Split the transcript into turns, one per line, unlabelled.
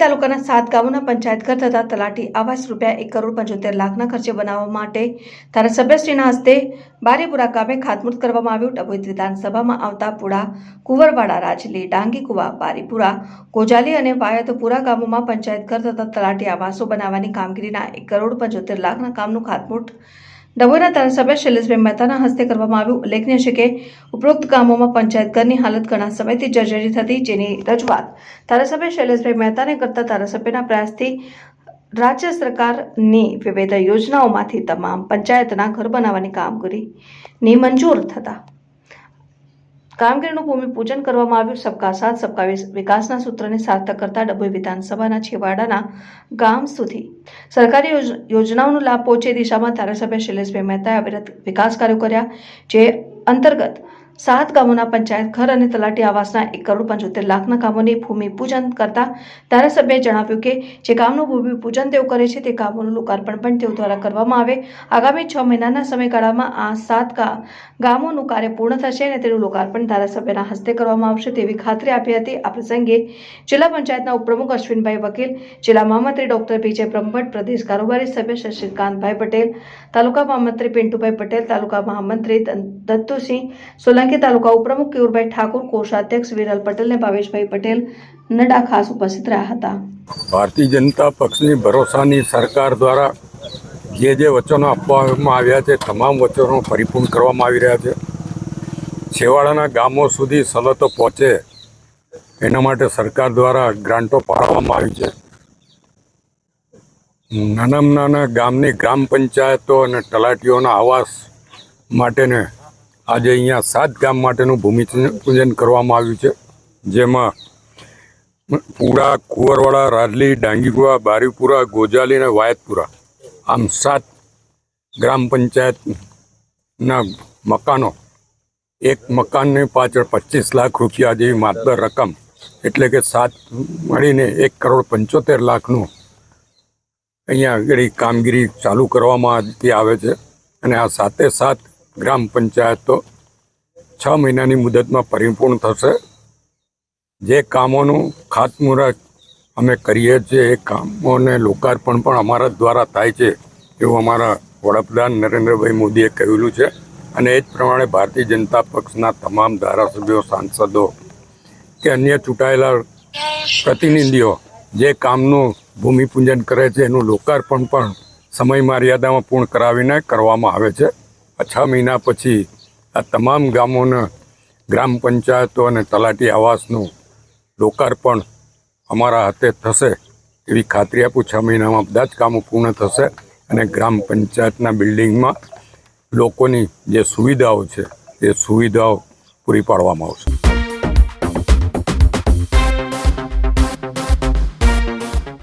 તાલુકાના સાત ગામોના પંચાયત ઘર તથા તલાટી આવાસ રૂપિયા એક કરોડ પંચોતેર લાખના ખર્ચે બનાવવા માટે ધારાસભ્યશ્રીના હસ્તે બારીપુરા ગામે ખાતમુહૂર્ત કરવામાં આવ્યું. ડભોઈત વિધાનસભામાં આવતા પુડા કુંવરવાડા, રાજલી ડાંગી કુવા બારીપુરા ગોજાલી અને વાયતપુરા ગામોમાં પંચાયત ઘર તથા તલાટી આવાસો બનાવવાની કામગીરીના એક કરોડ પંચોતેર લાખના કામનું ખાતમુહૂર્ત ડભોઈના ધારાસભ્ય શૈલેષભાઈ મહેતાના હસ્તે કરવામાં આવ્યું. ઉલ્લેખનીય છે કે ઉપરોક્ત ગામોમાં પંચાયત ઘરની હાલત ઘણા સમયથી જર્જરી થતી જેની રજૂઆત ધારાસભ્ય શૈલેષભાઈ મહેતાને કરતા ધારાસભ્યના પ્રયાસથી રાજ્ય સરકારની વિવિધ યોજનાઓમાંથી તમામ પંચાયતના ઘર બનાવવાની કામગીરીની મંજૂર થતા કામગીરીનું ભૂમિપૂજન કરવામાં આવ્યું. સબકા સાથ, સબકા વિકાસના સૂત્રને સાર્થક કરતા ડભોઈ વિધાનસભાના છેવાડાના ગામ સુધી. સરકારી યોજ- યોજનાઓનો લાભ પહોંચે દિશામાં ધારાસભ્ય શૈલેષભાઈ મહેતાએ અવિરત વિકાસ કાર્યો કર્યા, જે અંતર્ગત સાત ગામોના પંચાયત ઘર અને તલાટી આવાસના એક કરોડ પંચોતેર લાખના કામોની ભૂમિપૂજન કરતા ધારાસભ્યએ જણાવ્યું કે જે કામનું ભૂમિપૂજન તેઓ કરે છે તે કામોનું લોકાર્પણ પણ તેઓ દ્વારા કરવામાં આવે. આગામી છ મહિનાના સમયગાળામાં આ સાત ગામોનું કાર્ય પૂર્ણ થશે અને તેનું લોકાર્પણ ધારાસભ્યના હસ્તે કરવામાં આવશે તેવી ખાતરી આપી હતી. આ પ્રસંગે જિલ્લા પંચાયતના ઉપપ્રમુખ અશ્વિનભાઈ વકીલ, જિલ્લા મહામંત્રી ડોક્ટર વિજય બ્રહ્મભટ્ટ, પ્રદેશ કારોબારી સભ્ય શશિકાંતભાઈ પટેલ, તાલુકા મહામંત્રી પિન્ટુભાઈ પટેલ, તાલુકા મહામંત્રી દત્તુસિંહ સોલંકી તાલુકા ઉપપ્રમુખ કેયુરભાઈ ઠાકુર, કોષાધ્યક્ષ વિરલ પટેલ અને ભાવેશભાઈ પટેલ નડા ખાસ ઉપસ્થિત રહ્યા હતા.
ભારતીય જનતા પક્ષની ભરોસાની સરકાર દ્વારા જે જે વચનો આપવામાં આવ્યા છે, તમામ વચનો પરિપૂર્ણ કરવામાં આવી રહ્યા છે. છેવાડાના ગામો સુધી સવલતો પહોંચે એના માટે સરકાર દ્વારા ગ્રાન્ટો ફાળવવામાં આવી છે. નાનામાં નાના ગામની ગ્રામ પંચાયતો અને તલાટીઓના આવાસ માટેને આજે અહીંયા સાત ગામ માટેનું ભૂમિ પૂજન કરવામાં આવ્યું છે. જેમાં પુરા, કુંવરવાડા, રાજલી ડાંગીકુવા બારીપુરા, ગોજાલી અને વાયતપુરા આમ સાત ગ્રામ પંચાયતના મકાનો, એક મકાનની પાછળ પચીસ લાખ રૂપિયા જેવી માત્ર રકમ એટલે કે સાત મળીને એક કરોડ પંચોતેર લાખનું અહીંયા આગળ કામગીરી ચાલુ કરવામાં આવે છે. અને આ સાતે સાત ગ્રામ પંચાયતો છ મહિનાની મુદતમાં પરિપૂર્ણ થશે. જે કામોનું ખાતમુહૂર્ત અમે કરીએ છીએ, એ કામોને લોકાર્પણ પણ અમારા દ્વારા થાય છે એવું અમારા વડાપ્રધાન નરેન્દ્રભાઈ મોદીએ કહેલું છે. અને એ જ પ્રમાણે ભારતીય જનતા પક્ષના તમામ ધારાસભ્યો, સાંસદો કે અન્ય ચૂંટાયેલા પ્રતિનિધિઓ જે કામનું ભૂમિપૂજન કરે છે, એનું લોકાર્પણ પણ સમય મર્યાદામાં પૂર્ણ કરાવીને કરવામાં આવે છે. છ મહિના પછી આ તમામ ગામોના ગ્રામ પંચાયતો અને તલાટી આવાસનું લોકાર્પણ અમારા હાથે થશે એવી ખાતરી આપું. છ મહિનામાં બધા જ કામો પૂર્ણ થશે અને ગ્રામ પંચાયતના બિલ્ડિંગમાં લોકોની જે સુવિધાઓ છે, એ સુવિધાઓ પૂરી પાડવામાં આવશે.